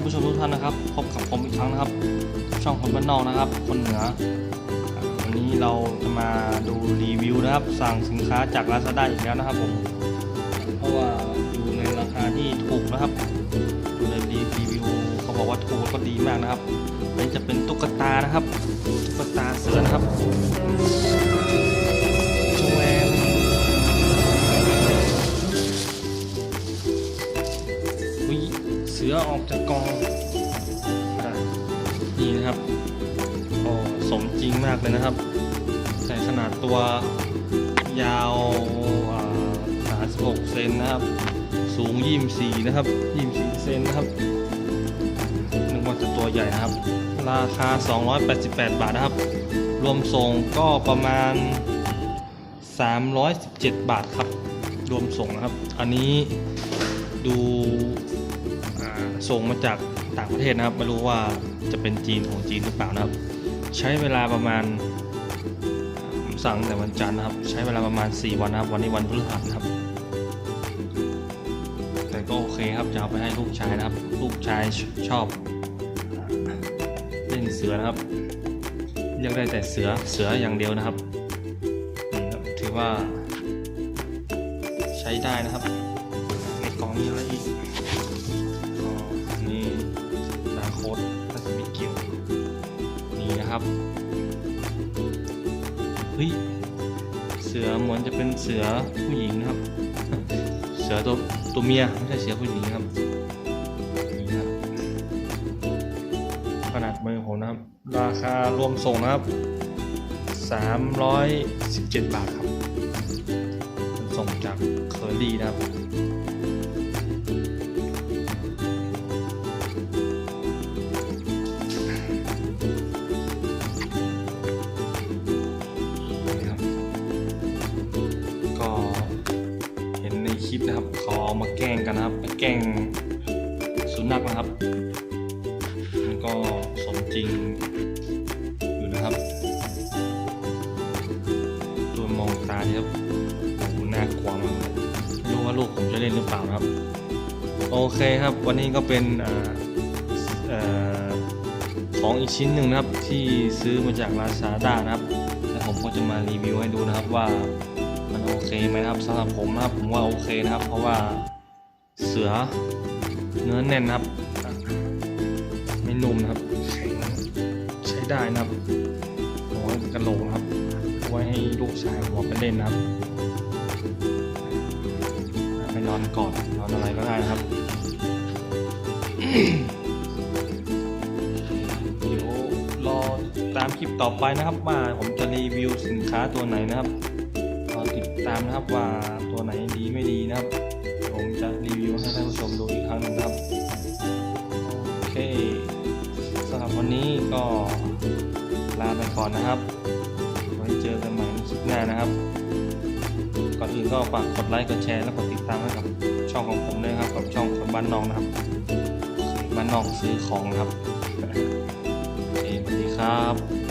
านผู้ชมทุกท่านนะครับ พบกับผมอีกครั้งนะครับ ช่องคนบ้านนอกนะครับ คนเหนือวันนี้เราจะมาดูรีวิวนะครับ สั่งสินค้าจาก Lazada อีกแล้วนะครับผมเพราะว่าอยู่ในราคาที่ถูกนะครับดูในรีวิวเขาบอกว่าถูกก็ดีมากนะครับอันนี้จะเป็นตุ๊กตานะครับ ตุ๊กตาเสือนะครับ ออกจากกองนี่นะครับโอ้สมจริงมากเลยนะครับ ใส่ขนาดตัวยาวอ่า36เซนนะครับ สูง24นะครับ24เซนนะครับนึกว่าจะตัวใหญ่นะครับ ราคา 288 บาทนะครับ รวมส่งก็ประมาณ 317 บาทครับ รวมส่งนะครับ อันนี้ดู ส่งมาจากต่างประเทศนะครับ ไม่รู้ว่าจะเป็นจีนของจีนหรือเปล่านะครับ ใช้เวลาประมาณผมสั่งแต่วันจันทร์นะครับ ใช้เวลาประมาณ 4 วันนะครับ วันนี้วันพฤหัสนะครับ แต่ก็โอเคครับจะเอาไปให้ลูกชายนะครับ ลูกชายชชอบเล่นเสือนะครับเรียกได้แต่เสือเสืออย่างเดียวนะครับ ถือว่าใช้ได้นะครับ ในกล่องมีอะไเฮ้ย เสือเหมือนจะเป็นเสือผู้หญิงนะครับ เสือตัวตัวเมียไม่ใช่เสือผู้หญิงครับนี่ครับขนาดมือผมนะครับ ราคารวมส่งนะครับ 317 บาทครับ ส่งจากเคอรี่นะครับ นในคลิปนะครับเขาเอามาแกล้งกันนะครับแกล้งสุนัขนะครับ มันก็สมจริงอยู่นะครับตัวมองตาเนี่ยครับโอ้โหน่ากลัวมากรู้ว่าลูกผมจะเล่นหรือเปล่านะครับ โอเคครับ วันนี้ก็เป็นออของอีกชิ้นหนึ่งนะครับที่ซื้อมาจาก Lazada นะครับแล้วผมก็จะมารีวิวให้ดูนะครับว่า มันโอเคไหมนะครับสำหรับผมนะครับผมว่าโอเคนะครับ เพราะว่าเสือเนื้อแน่นนะครับ ไม่นุ่มนะครับใช้ได้นะครับโอ้ยกระโหลกนะครับเอาไว้ให้ลูกชายผมเอาไปเล่นนะครับไปนอนกอดนอนอะไรก็ได้นะครับเดี๋ยวรอตามคลิปต่อไปนะครับว่าผมจะรีวิวสินค้าตัวไหนนะครับ ตามนะครับว่าตัวไหนดีไม่ดีนะครับ ผมจะรีวิวให้ท่านผู้ชมดูอีกครั้งนึงนะครับ โอเคสำหรับวันนี้ก็ลาไปก่อนนะครับไว้เจอกันใหม่ในคลิปหน้านะครับ ก่อนอื่นก็ฝากกดไลค์กดแชร์และกดติดตามให้กับช่องของผมด้วยครับกับช่องบ้านนอกนะครับบ้านนอกซื้อของครับโอเคสวัสดีครับ